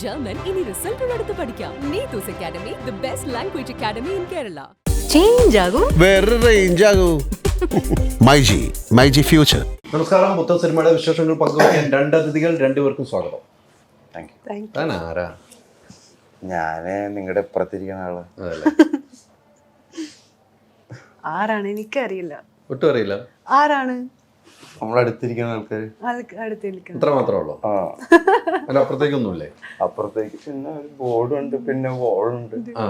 German ഇനി റിസൾട്ടുകൾ എടുത്ത് പഠിക്കാം. Neethu's academy the best language academy in Kerala change ആകും. വേറെ റേഞ്ച് ആകൂ. മൈജി മൈജി ഫ്യൂച്ചർ നമസ്കാരം. പുത്തൻ സിനിമയുടെ വിശേഷങ്ങൾ പങ്കുവയ്ക്കാൻ രണ്ട് അതിഥികൾ രണ്ടുപേർക്കും സ്വാഗതം. Thank you thank you. താൻ ആരാ? ഞാൻ നിങ്ങളുടെ ഇപ്പുറത്തിരിക്കുന്ന ആൾ. അല്ല ആരാണ് എനിക്കറിയില്ല. ഒട്ടും അറിയില്ല. ആരാണ്? നമ്മുടെ അടുത്തിരിക്കുന്ന ആൾക്കാര്? ആൾക്ക് അടുത്ത് നിൽക്കുന്നത് ഇത്ര മാത്രമേ ഉള്ളൂ ആ. അല്ല അപ്പുറത്തേക്കൊന്നുമില്ലേ? അപ്പുറത്തേക്ക് പിന്നെ ഒരു ബോർഡുണ്ട് പിന്നെ വോളുണ്ട്. ആ.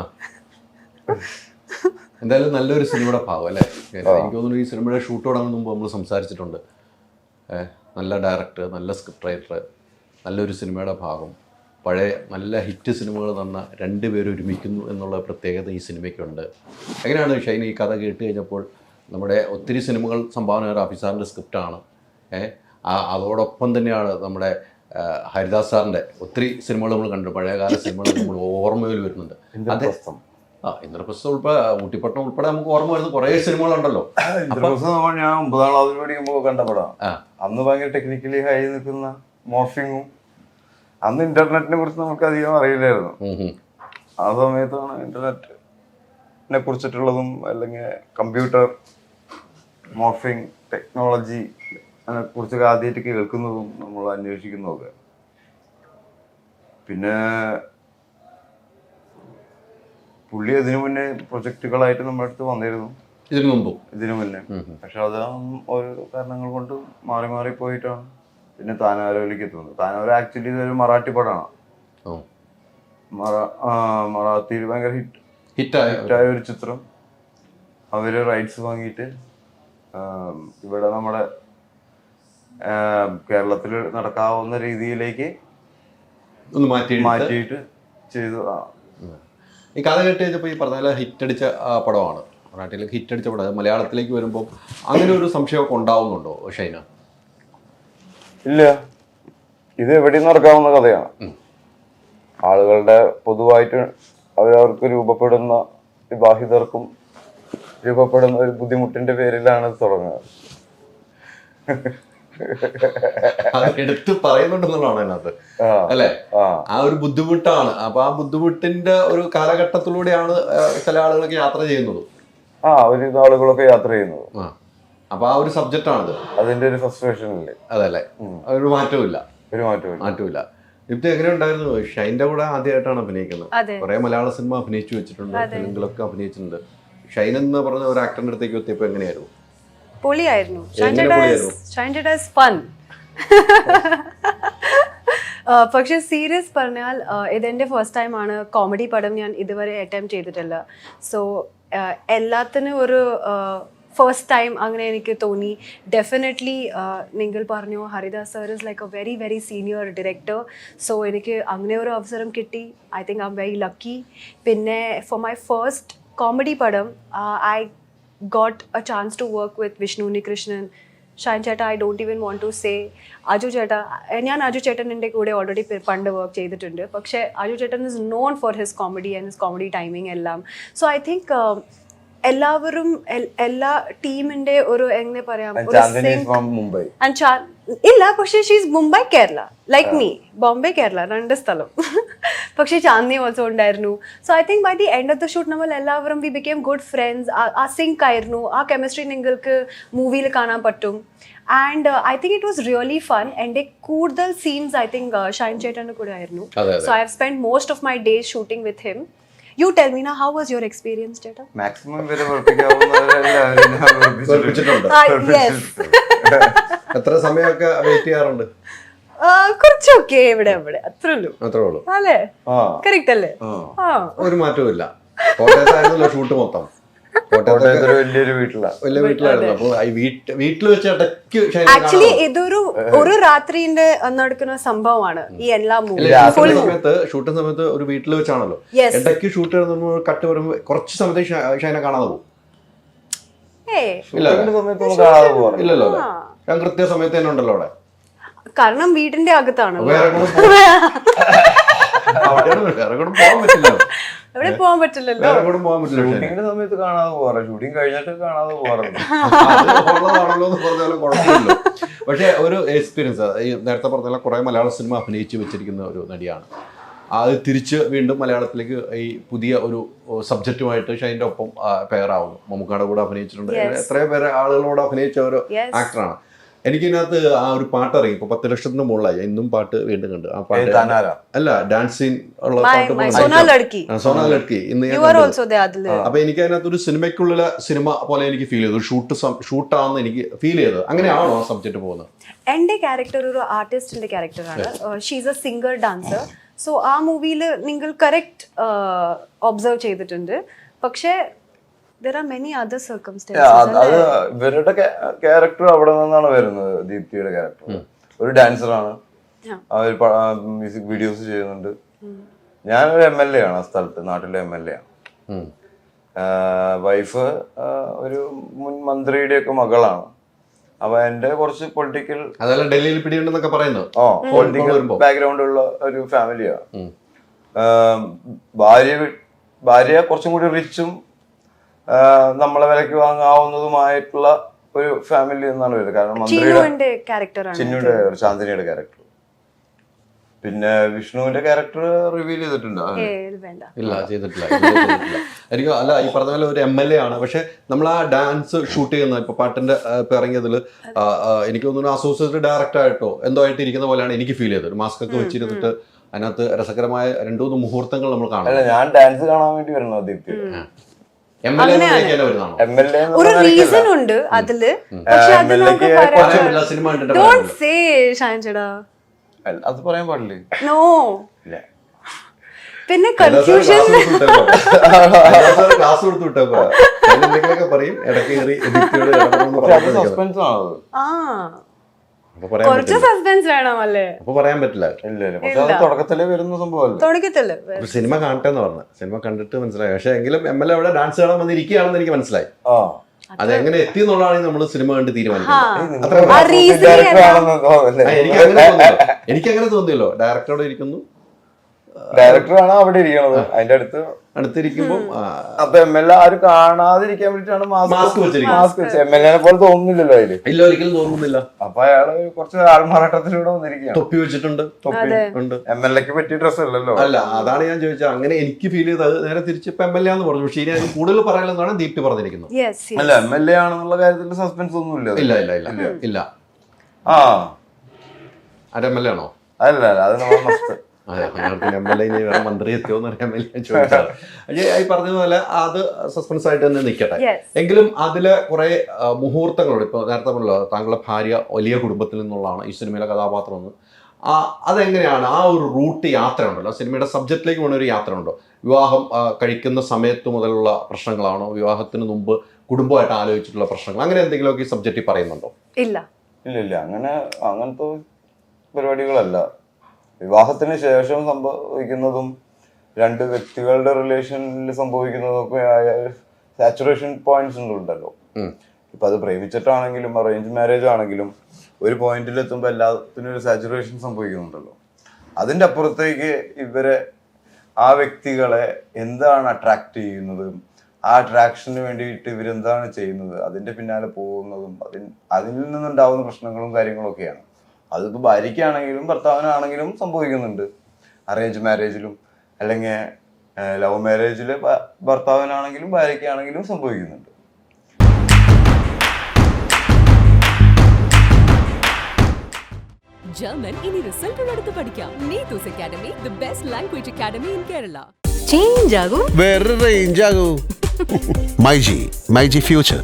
എന്തായാലും നല്ലൊരു സിനിമയുടെ ഭാവം അല്ലേ? എനിക്ക് തോന്നുന്നു ഈ സിനിമയുടെ ഷൂട്ട് തുടങ്ങുന്ന മുമ്പ് നമ്മൾ സംസാരിച്ചിട്ടുണ്ട്. നല്ല ഡയറക്ടർ നല്ല സ്ക്രിപ്റ്റ് റൈറ്റർ നല്ലൊരു സിനിമയുടെ ഭാഗം. പഴയ നല്ല ഹിറ്റ് സിനിമകൾ തന്ന രണ്ടുപേരും ഒരുമിക്കുന്നു എന്നുള്ള പ്രത്യേകത ഈ സിനിമയ്ക്കുണ്ട്. എങ്ങനെയാണ് ഷൈൻ ഈ കഥ കേട്ട് കഴിഞ്ഞപ്പോൾ നമ്മുടെ ഒത്തിരി സിനിമകൾ സംഭാവന റാഫി സാറിന്റെ സ്ക്രിപ്റ്റാണ്. അതോടൊപ്പം തന്നെയാണ് നമ്മുടെ ഹരിദാസ് സാറിന്റെ ഒത്തിരി സിനിമകൾ നമ്മൾ കണ്ടു പഴയകാല സിനിമകൾ നമ്മൾ ഓർമ്മയിൽ വരുന്നുണ്ട്. അതെ. ആ ഇന്ദ്രപ്രസ്ഥം ഉൾപ്പെടെ ഊട്ടിപ്പട്ടണം ഉൾപ്പെടെ നമുക്ക് ഓർമ്മ വരുന്ന കുറേ സിനിമകളുണ്ടല്ലോ. ഇന്ദ്രപ്രസ്ഥം ഞാൻ ഒമ്പതാം ക്ലാസ്സിൽ പഠിക്കുമ്പോൾ കണ്ട പടം. അന്ന് ഭയങ്കര ടെക്നിക്കലി ഹൈ നിൽക്കുന്ന മോർഫിങ്ങും അന്ന് ഇന്റർനെറ്റിനെ കുറിച്ച് നമുക്ക് അധികം അറിയില്ലായിരുന്നു. ആ സമയത്താണ് ഇന്റർനെറ്റിനെ കുറിച്ചിട്ടുള്ളതും അല്ലെങ്കിൽ കമ്പ്യൂട്ടർ മോർഫിംഗ് ടെക്നോളജി അതിനെ കുറിച്ചൊക്കെ ആദ്യമായിട്ട് കേൾക്കുന്നതും നമ്മൾ അന്വേഷിക്കുന്നതൊക്കെ. പിന്നെ പുള്ളി അതിനു മുന്നേ പ്രൊജക്റ്റുകളായിട്ട് നമ്മുടെ അടുത്ത് വന്നിരുന്നു. ഇതിനു മുമ്പ്. ഇതിനു മുന്നേ. പക്ഷെ അത് ഓരോ കാരണങ്ങൾ കൊണ്ട് മാറി മാറി പോയിട്ടാണ്. പിന്നെ താനാരോയിലേക്ക് എത്തുന്നത്. താനാരോ ആക്ച്വലി ഇതൊരു മറാഠി പടമാണ്. മറാത്തിയിൽ ഭയങ്കര ഹിറ്റ് ഹിറ്റായ. ഹിറ്റായ ഒരു ചിത്രം. അവർ റൈറ്റ്സ് വാങ്ങിയിട്ട് ഇവിടെ നമ്മുടെ കേരളത്തിൽ നടക്കാവുന്ന രീതിയിലേക്ക് ഒന്ന് മാറ്റി മാറ്റിയിട്ട് ചെയ്തു. ഈ കഥ കേട്ട് കഴിഞ്ഞപ്പോൾ ഈ പറഞ്ഞ ഹിറ്റ് ഹിറ്റടിച്ച പടമാണ്. മറാഠിയിലേക്ക് ഹിറ്റടിച്ച പടം. മലയാളത്തിലേക്ക് വരുമ്പോൾ അങ്ങനെ ഒരു സംശയമൊക്കെ ഉണ്ടാവുന്നുണ്ടോ ഷൈന? ഇല്ല. ഇത് എവിടെയും നടക്കാവുന്ന കഥയാണ്. ആളുകളുടെ പൊതുവായിട്ട് അവരവർക്ക് രൂപപ്പെടുന്ന വിവാഹിതർക്കും രൂപപ്പെടുന്ന ഒരു ബുദ്ധിമുട്ടിന്റെ പേരിലാണ് തുടങ്ങുന്നത്. എടുത്ത് പറയുന്നുണ്ടെന്നുള്ളതാണ് അതിനകത്ത്. ആ അല്ലേ? ആ. ഒരു ബുദ്ധിമുട്ടാണ്. അപ്പൊ ആ ബുദ്ധിമുട്ടിന്റെ ഒരു കാലഘട്ടത്തിലൂടെയാണ് ചില ആളുകളൊക്കെ യാത്ര ചെയ്യുന്നത്. ആ ഒരു ആളുകളൊക്കെ യാത്ര ചെയ്യുന്നത്. അപ്പൊ ആ ഒരു സബ്ജക്റ്റ് ആണത് അതിന്റെ ഒരു ഫ്രസ്ട്രേഷൻ ഇല്ലേ? അതല്ലേ? ഒരു മാറ്റമില്ല ഒരു മാറ്റവും മാറ്റമില്ല ഇത് എങ്ങനെ ഉണ്ടായിരുന്നു? ഷൈന്റെ കൂടെ ആദ്യമായിട്ടാണ് അഭിനയിക്കുന്നത്. കുറെ മലയാള സിനിമ അഭിനയിച്ചു വെച്ചിട്ടുണ്ട്. തെലുങ്കിലൊക്കെ അഭിനയിച്ചിട്ടുണ്ട്. ഷൈൻ എന്ന് പറഞ്ഞ ഒരു ആക്ടറിന്റെ അടുത്തേക്ക് എത്തിയപ്പോൾ എങ്ങനെയായിരുന്നു? പൊളിയായിരുന്നു. ഫൺ പക്ഷെ സീരിയസ് പറഞ്ഞാൽ ഇതെന്റെ ഫസ്റ്റ് ടൈം ആണ്. കോമഡി പടം ഞാൻ ഇതുവരെ അറ്റംപ്റ്റ് ചെയ്തിട്ടില്ല. സോ എല്ലാത്തിനും ഒരു ഫസ്റ്റ് ടൈം അങ്ങനെ എനിക്ക് തോന്നി. ഡെഫിനറ്റ്ലി നിങ്ങൾ പറഞ്ഞു Haridas sir is like a very very senior director so എനിക്ക് അങ്ങനെ ഒരു അവസരം കിട്ടി. I think I'm very lucky പിന്നെ ഫോർ മൈ ഫസ്റ്റ് കോമഡി പടം I got a chance to work with Vishnu Unikrishnan. Shaan ചേട്ട I don't even want to say Aju ചേട്ട ഞാൻ അജു ചേട്ടന്റെ കൂടെ ഓൾറെഡി പണ്ട് വർക്ക് ചെയ്തിട്ടുണ്ട് പക്ഷേ അജു ചേട്ടൻ is known for his comedy and his comedy timing എല്ലാം സോ ഐ തിങ്ക് എല്ലാവരും എല്ലാ ടീമിന്റെ ഒരു എങ്ങനെ പറയാം ഇല്ല പക്ഷേ she's Mumbai Kerala like me Bombay Kerala രണ്ട് സ്ഥലം. പക്ഷേ ചാന്ദി ഓൾസോ ഉണ്ടായിരുന്നു. So I think by the end of the shoot നമ്മൾ എല്ലാവരും വി ബിക്കേം ഗുഡ് ഫ്രണ്ട്സ് ആ സിങ്ക് ആയിരുന്നു. ആ കെമിസ്ട്രി നിങ്ങൾക്ക് മൂവിയിൽ കാണാൻ പറ്റും. And I think it was really fun എന്റെ കൂടുതൽ സീൻസ് ഐ തിങ്ക് ഷൈൻ ചേട്ടന്റെ കൂടെ ആയിരുന്നു. So I have spend most of my days shooting with him you tell me how was your experience ചേട്ടാ? മാക്സിമം എത്ര സമയമൊക്കെ വെയിറ്റ് ചെയ്യാറുണ്ട്? കുറച്ചൊക്കെ ഇവിടെ അവിടെ അത്രേ ഉള്ളൂ. അത്രേ ഉള്ളൂ. അല്ലേ? ആ. കറക്റ്റ് അല്ലേ? ആ. ഒരു മാറ്റവും കോട്ടയത്തായിരുന്നല്ലോ ഷൂട്ട് മൊത്തം. കോട്ടയത്തൊരു വലിയൊരു വീട്ടിലാണ് വലിയ വീട്ടിലായിരുന്നു. വീട്ടിൽ വെച്ച് ഇടയ്ക്ക് ആക്ച്വലി ഇതൊരു ഒരു രാത്രിന്റെ നടക്കുന്ന സംഭവമാണ് ഈ എല്ലാ സമയത്ത് ഷൂട്ടിംഗ് സമയത്ത് ഒരു വീട്ടിൽ വെച്ചാണല്ലോ. Yes. ഇടയ്ക്ക് ഷൂട്ട് കട്ട് വരുമ്പോൾ കുറച്ച് സമയത്ത് ഷൈനെ കാണാതെ പോകും. ഇല്ലല്ലോ ഞാൻ കൃത്യ സമയത്ത് തന്നെ ഉണ്ടല്ലോ അവിടെ. കാരണം വീടിന്റെ അകത്താണ്. അവിടെ പോകാൻ പറ്റില്ല. എവിടെ പോകാൻ പറ്റില്ലല്ലോ. ഷൂട്ടിങ്ങിന്റെ സമയത്ത് കാണാതെ പോകാറ് ഷൂട്ടിംഗ് കഴിഞ്ഞിട്ട് കാണാതെ പോകാറുണ്ട് പക്ഷേ ഒരു എക്സ്പീരിയൻസ് ഈ നേരത്തെ പറഞ്ഞ കുറെ മലയാള സിനിമ അഭിനയിച്ച് വെച്ചിരിക്കുന്ന ഒരു നടിയാണ്. അത് തിരിച്ച് വീണ്ടും മലയാളത്തിലേക്ക് ഈ പുതിയ ഒരു സബ്ജക്റ്റുമായിട്ട് ഷൈന്റെ ഒപ്പം പെയറാവുന്നു മമ്മൂക്കാടെ കൂടെ അഭിനയിച്ചിട്ടുണ്ട്. എത്രയോ പേര് ആളുകളോട് അഭിനയിച്ച ഒരു ആക്ടറാണ് എനിക്കിതിനകത്ത് ആ ഒരു പാട്ട് ഇറങ്ങി ഇപ്പൊ പത്ത് ലക്ഷത്തിന് മുകളിലായി. ഇന്നും പാട്ട് വീണ്ടും കണ്ട്. ആ പാട്ട് അല്ല ഡാൻസിങ് ഉള്ള My- പാട്ട് സോനാ. ലഡ്കി. ഇന്ന് അപ്പൊ എനിക്ക് അതിനകത്ത് ഒരു സിനിമയ്ക്കുള്ളിലെ സിനിമ പോലെ എനിക്ക് ഫീൽ ചെയ്തു. ഷൂട്ട് ഷൂട്ടാണെന്ന് എനിക്ക് ഫീൽ ചെയ്തത് അങ്ങനെയാണോ ആ സബ്ജക്ട് പോകുന്നത്? എന്റെ ക്യാരക്ടർ ഒരു ആർട്ടിസ്റ്റിന്റെ ക്യാരക്ടറാണ് she's a singer dancer so ആ മൂവിയിൽ നിങ്ങൾ കറക്റ്റ് ഒബ്സർവ് ചെയ്തിട്ടുണ്ട്. പക്ഷേ അത് ഇവരുടെ ക്യാരക്ടർ അവിടെ നിന്നാണ് വരുന്നത് ദീപ്തിയുടെ ക്യാരക്ടർ ഒരു ഡാൻസറാണ് അവർ മ്യൂസിക് വീഡിയോസ് ചെയ്യുന്നുണ്ട്. ഞാനൊരു എം എൽ എ ആണ് ആ സ്ഥലത്ത് നാട്ടിലെ എം എൽ എ ആണ്. വൈഫ് ഒരു മുൻ മന്ത്രിയുടെ ഒക്കെ മകളാണ്. അപ്പൊ എന്റെ കുറച്ച് പൊളിറ്റിക്കൽ അതല്ല ഡൽഹിയിൽ പിടിയുണ്ടെന്നൊക്കെ പറയുന്നു ഓ പൊളിറ്റിക്കൽ. ബാക്ക്ഗ്രൗണ്ട് ഉള്ള ഒരു ഫാമിലിയാണ്. ഭാര്യ ഭാര്യ കുറച്ചും കൂടി റിച്ചും നമ്മളെ വിലക്ക് വാങ്ങാവുന്നതുമായിട്ടുള്ള ഒരു ഫാമിലി എന്നാണ് വരുന്നത്. കാരണം മന്ത്രിയുടെ ചിന്നുവിന്റെ ചാന്ദിനിയുടെ ക്യാരക്ടർ പിന്നെ വിഷ്ണുവിന്റെ ക്യാരക്ടർ റിവീൽ ചെയ്തിട്ടുണ്ട്. ഇല്ല ചെയ്തിട്ടില്ല ഇല്ല, ചെയ്തിട്ടില്ല. എനിക്ക് അല്ല ഈ പറഞ്ഞ പോലെ ഒരു എം എൽ എ ആണ്. പക്ഷെ നമ്മൾ ആ ഡാൻസ് ഷൂട്ട് ചെയ്യുന്ന ഇപ്പൊ പാട്ടിന്റെ ഇപ്പൊ ഇറങ്ങിയതിൽ എനിക്ക് തോന്നുന്നു അസോസിയേറ്റ് ഡയറക്ടർ ആയിട്ടോ എന്തോ ആയിട്ട് ഇരിക്കുന്ന പോലെയാണ് എനിക്ക് ഫീൽ ചെയ്തത്. ഒരു മാസ്ക് ഒക്കെ വെച്ചിരുന്നിട്ട് അതിനകത്ത് രസകരമായ രണ്ടു മൂന്ന് മുഹൂർത്തങ്ങൾ നമ്മൾ കാണാം. ഞാൻ ഡാൻസ് കാണാൻ വേണ്ടി വരണോ ദീപ്തി ഒരു റീസൺ ഉണ്ട് അതിൽ. പക്ഷെ അത് നമുക്ക് ഡോണ്ട് സേ അത് പറയാൻ പാടില്ലേ? നോ ഇല്ല. പിന്നെ കൺഫ്യൂഷൻ ക്ലാസ് കൊടുത്തു വിട്ടപ്പോ എന്തെങ്കിലുമൊക്കെ പറയും. ഇടയ്ക്ക് സസ്പെൻസ് ആ. കുറച്ച് സസ്പെൻസ് വേണം അല്ലേ അപ്പൊ പറയാൻ പറ്റില്ല. ഇല്ല ഇല്ല. പക്ഷെ അത് തുടക്കത്തിലേ വരുന്ന സംഭവമല്ലേ? തുടക്കത്തിൽ. സിനിമ കാണട്ടെ എന്ന് പറഞ്ഞു. സിനിമ കണ്ടിട്ട് മനസ്സിലായി. പക്ഷെ എങ്കിലും എം എൽ എ അവിടെ ഡാൻസ് കാണാൻ വന്നിരിക്കുകയാണെന്ന് എനിക്ക് മനസ്സിലായി. അതെങ്ങനെ എത്തി എന്നുള്ളതാണ് നമ്മൾ സിനിമ കണ്ട്. തീരുമാനിക്കുന്നത്. എനിക്ക് അങ്ങനെ തോന്നിയല്ലോ. ഡയറക്ടറോട് ഇരിക്കുന്നു. ഡയറക്ടറാണ് അവിടെ ഇരിക്കണത്. അതിന്റെ അടുത്ത് അടുത്തിരിക്കുമ്പോൾ അപ്പൊ എം എൽ എ ആരും കാണാതിരിക്കാൻ വേണ്ടിട്ടാണ് മാസ്ക് വെച്ചിരിക്കുന്നത്. മാസ്ക് വെച്ച്. എം എൽ എനെ പോലെ തോന്നുന്നില്ലല്ലോ അതിൽ. ഇല്ല ഒരിക്കലും തോന്നുന്നില്ല. അപ്പൊ അയാൾ കുറച്ച് ആൾമാറാട്ടത്തിലൂടെ വന്നിരിക്കുകയാണ്. തൊപ്പി വെച്ചിട്ടുണ്ട്. തൊപ്പി ഉണ്ട്. എം എൽ എക്ക് പറ്റിയ ഡ്രസ് അല്ലല്ലോ. അല്ല അതാണ് ഞാൻ ചോദിച്ചത്. അങ്ങനെ എനിക്ക് ഫീൽ ചെയ്തത് നേരെ തിരിച്ച് ഇപ്പൊ എം എൽ എ എന്ന് പറഞ്ഞു. പക്ഷേ ഇനി അത് കൂടുതൽ പറയാനെന്നാണ് ദീപ്തി പറഞ്ഞിരിക്കുന്നത്. യെസ് അല്ല എം എൽ എ ആണെന്നുള്ള കാര്യത്തിൽ സസ്പെൻസ് ഒന്നും ഇല്ല ഇല്ല ഇല്ല. ഇല്ല. ഇല്ല. ആ. അത് എം എൽ എ ആണോ? അല്ല അല്ല അത് നമ്മൾ ഞങ്ങൾക്ക് എം എൽ എ ഇനി വേറെ മന്ത്രി എത്തിയോ എന്ന് അറിയാൻ വേണ്ടി ഞാൻ ചോദിച്ചത്. പക്ഷേ ഈ പറഞ്ഞതുപോലെ അത് സസ്പെൻസ് ആയിട്ട് തന്നെ നിൽക്കട്ടെ എങ്കിലും അതിൽ കുറെ മുഹൂർത്തങ്ങളുണ്ട്. ഇപ്പോൾ നേരത്തെ പറഞ്ഞല്ലോ താങ്കളുടെ ഭാര്യ വലിയ കുടുംബത്തിൽ നിന്നുള്ളതാണ് ഈ സിനിമയിലെ കഥാപാത്രം എന്ന്. ആ അതെങ്ങനെയാണ്? ആ ഒരു റൂട്ട് യാത്ര ഉണ്ടല്ലോ. സിനിമയുടെ സബ്ജക്റ്റിലേക്ക് പോകുന്ന ഒരു യാത്ര ഉണ്ടോ? വിവാഹം കഴിക്കുന്ന സമയത്ത് മുതലുള്ള പ്രശ്നങ്ങളാണോ? വിവാഹത്തിന് മുമ്പ് കുടുംബമായിട്ട് ആലോചിച്ചിട്ടുള്ള പ്രശ്നങ്ങൾ? അങ്ങനെ എന്തെങ്കിലുമൊക്കെ ഈ സബ്ജക്റ്റിൽ പറയുന്നുണ്ടോ? ഇല്ല. ഇല്ല ഇല്ല. അങ്ങനെ അങ്ങനത്തെ പരിപാടികളല്ല. വിവാഹത്തിന് ശേഷം സംഭവിക്കുന്നതും രണ്ട് വ്യക്തികളുടെ റിലേഷനിൽ സംഭവിക്കുന്നതും ഒക്കെ ആയ സാച്ചുറേഷൻ പോയിന്റ്സ് ഉണ്ടല്ലോ. ഇപ്പൊ അത് പ്രേമിച്ചിട്ടാണെങ്കിലും അറേഞ്ച് മാരേജ് ആണെങ്കിലും ഒരു പോയിന്റിൽ എത്തുമ്പോൾ എല്ലാത്തിനും ഒരു സാച്ചുറേഷൻ സംഭവിക്കുന്നുണ്ടല്ലോ. അതിന്റെ അപ്പുറത്തേക്ക് ഇവരെ ആ വ്യക്തികളെ എന്താണ് അട്രാക്ട് ചെയ്യുന്നത്? ആ അട്രാക്ഷന് വേണ്ടിയിട്ട് ഇവരെന്താണ് ചെയ്യുന്നത്? അതിന്റെ പിന്നാലെ പോകുന്നതും അതിൽ അതിൽ നിന്നുണ്ടാവുന്ന പ്രശ്നങ്ങളും കാര്യങ്ങളും ഒക്കെയാണ് അതിപ്പോൾ ഭാര്യയ്ക്കാണെങ്കിലും ഭർത്താവിനാണെങ്കിലും സംഭവിക്കുന്നുണ്ട്. അറേഞ്ച് മാരേജിലും അല്ലെങ്കിൽ ലവ് മാരേജിൽ ഭർത്താവിനാണെങ്കിലും ഭാര്യയ്ക്കാണെങ്കിലും സംഭവിക്കുന്നുണ്ട്. ജർമ്മൻ ഇനി റിസൾട്ടുകൾ എടുത്ത് പഠിക്കാം. Neethu's academy the best language academy in Kerala change ആകും. വേറെ റേഞ്ച് ആകൂ. MyG myG future